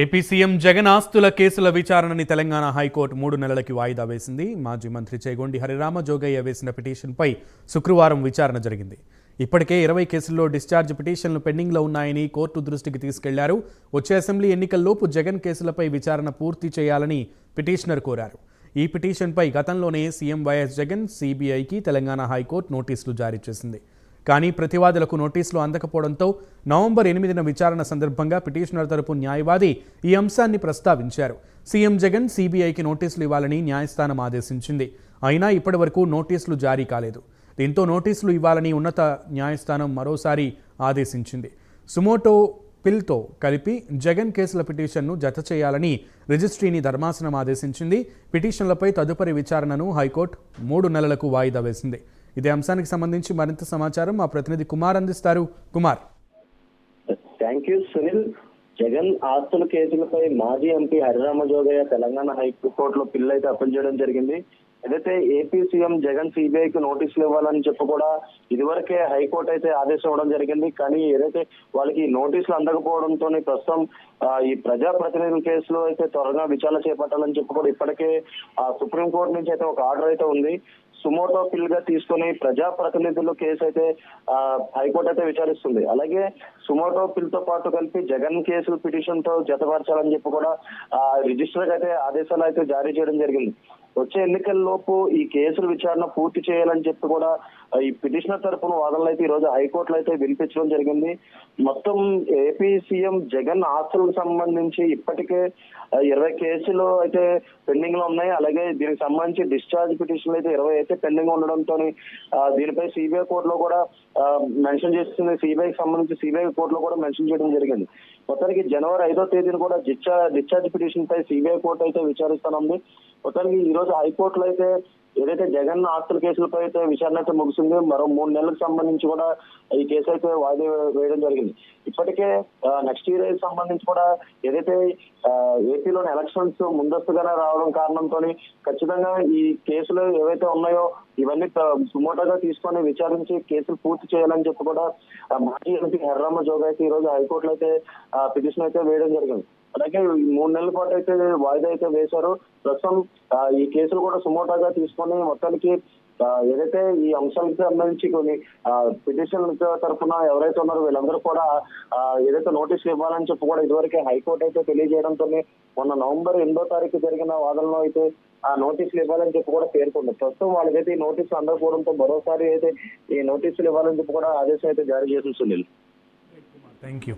AP CM Jagan ఆస్తుల కేసుల విచారణని Telangana high court మూడు నెలలకి వాయిదా వేసింది. మాజీ మంత్రి చేగొండి హరిరామ జోగయ్య వేసిన పిటిషన్పై శుక్రవారం విచారణ జరిగింది. ఇప్పటికే ఇరవై కేసుల్లో డిశ్చార్జ్ పిటిషన్లు పెండింగ్లో ఉన్నాయని కోర్టు దృష్టికి తీసుకెళ్ళారు. వచ్చే అసెంబ్లీ ఎన్నికల్లోపు జగన్ కేసులపై విచారణ పూర్తి చేయాలని పిటిషనర్ కోరారు. ఈ పిటిషన్పై గతంలోనే సీఎం వైఎస్ జగన్ సీబీఐకి తెలంగాణ హైకోర్టు నోటీసులు జారీ చేసింది. కానీ ప్రతివాదులకు నోటీసులు అందకపోవడంతో నవంబర్ ఎనిమిదిన విచారణ సందర్భంగా పిటిషనర్ తరపు న్యాయవాది ఈ అంశాన్ని ప్రస్తావించారు. సీఎం జగన్ సీబీఐకి నోటీసులు ఇవ్వాలని న్యాయస్థానం ఆదేశించింది. అయినా ఇప్పటివరకు నోటీసులు జారీ కాలేదు. దీంతో నోటీసులు ఇవ్వాలని ఉన్నత న్యాయస్థానం మరోసారి ఆదేశించింది. సుమోటో పిల్తో కలిపి జగన్ కేసుల పిటిషన్ను జత చేయాలని రిజిస్ట్రీని ధర్మాసనం ఆదేశించింది. పిటిషన్లపై తదుపరి విచారణను హైకోర్టు మూడు నెలలకు వాయిదా వేసింది. ఇదే అంశానికి సంబంధించి మరింత సమాచారం మా ప్రతినిధి కుమార్ అందిస్తారు. Kumar. Thank you Sunil. Jagan ఆస్తుల కేసులపై మాజీ ఎంపీ హరిరామ జోగయ్య తెలంగాణ హైకోర్టులో పిల్లు అయితే అప్పీల్ చేయడం జరిగింది. ఏదైతే ఏపీ సీఎం జగన్ సిబిఐకి నోటీసులు ఇవ్వాలని చెప్పి కూడా ఇదివరకే హైకోర్టు అయితే ఆదేశం ఇవ్వడం జరిగింది. కానీ ఏదైతే వాళ్ళకి నోటీసులు అందకపోవడంతో ప్రస్తుతం ఈ ప్రజా ప్రతినిధుల కేసులో అయితే త్వరగా విచారణ చేపట్టాలని చెప్పి కూడా ఇప్పటికే ఆ సుప్రీంకోర్టు నుంచి అయితే ఒక ఆర్డర్ అయితే ఉంది. సుమోటో పిల్గా తీసుకుని ప్రజా ప్రతినిధులు కేసు అయితే హైకోర్టు అయితే విచారిస్తుంది. అలాగే సుమోటో పిల్తో పాటు కలిపి జగన్ కేసు పిటిషన్తో జతపరచాలని చెప్పి కూడా ఆ, రిజిస్టర్ అయితే ఆదేశాలు అయితే జారీ చేయడం జరిగింది. వచ్చే ఎన్నికల లోపు ఈ కేసుల విచారణ పూర్తి చేయాలని చెప్పి కూడా ఈ పిటిషనర్ తరపున వాదనలు అయితే ఈ రోజు హైకోర్టులో అయితే వినిపించడం జరిగింది. మొత్తం ఏపీ సీఎం జగన్ ఆస్తులకు సంబంధించి ఇప్పటికే ఇరవై కేసులు అయితే పెండింగ్లో ఉన్నాయి. అలాగే దీనికి సంబంధించి డిశ్చార్జ్ పిటిషన్లు అయితే ఇరవై అయితే పెండింగ్ ఉండడంతో దీనిపై సిబిఐ కోర్టులో కూడా మెన్షన్ చేస్తుంది. సిబిఐకి సంబంధించి సిబిఐ కోర్టులో కూడా మెన్షన్ చేయడం జరిగింది. మొత్తానికి జనవరి ఐదో తేదీన కూడా డిశ్చార్జ్ డిశ్చార్జ్ పిటిషన్ పై సిబిఐ కోర్టు అయితే విచారిస్తానుంది. మొత్తానికి ఈ రోజు హైకోర్టులో అయితే ఏదైతే జగన్ ఆస్తుల కేసులపై అయితే విచారణ అయితే ముగిసింది మరో మూడు నెలలకు సంబంధించి కూడా ఈ కేసు అయితే వాయిదా వేయడం జరిగింది. ఇప్పటికే నెక్స్ట్ ఇయర్ సంబంధించి కూడా ఏదైతే ఏపీలోని ఎలక్షన్స్ ముందస్తుగానే రావడం కారణంతో ఖచ్చితంగా ఈ కేసులు ఏవైతే ఉన్నాయో ఇవన్నీ సుమోటోగా తీసుకొని విచారించి కేసులు పూర్తి చేయాలని చెప్పి కూడా మాజీ ఎంపీ హర్రామ జోగా అయితే ఈ రోజు హైకోర్టులో అయితే పిటిషన్ అయితే వేయడం జరిగింది. అలాగే మూడు నెలల పాటు అయితే వాయిదా అయితే వేశారు. ప్రస్తుతం ఈ కేసులు కూడా సుమోటాగా తీసుకొని మొత్తానికి ఏదైతే ఈ అంశాలకు సంబంధించి కొన్ని పిటిషన్ తరఫున ఎవరైతే ఉన్నారో వీళ్ళందరూ కూడా ఏదైతే నోటీసులు ఇవ్వాలని చెప్పి కూడా ఇదివరకే హైకోర్టు అయితే తెలియజేయడంతో మొన్న నవంబర్ ఎనిమిదో తారీఖు జరిగిన వాదనలో అయితే ఆ నోటీసులు ఇవ్వాలని చెప్పి కూడా పేర్కొంది. ప్రస్తుతం వాళ్ళకైతే ఈ నోటీసులు అందకపోవడంతో మరోసారి అయితే ఈ నోటీసులు ఇవ్వాలని చెప్పి కూడా ఆదేశం అయితే జారీ చేసింది సునీల్. Thank you.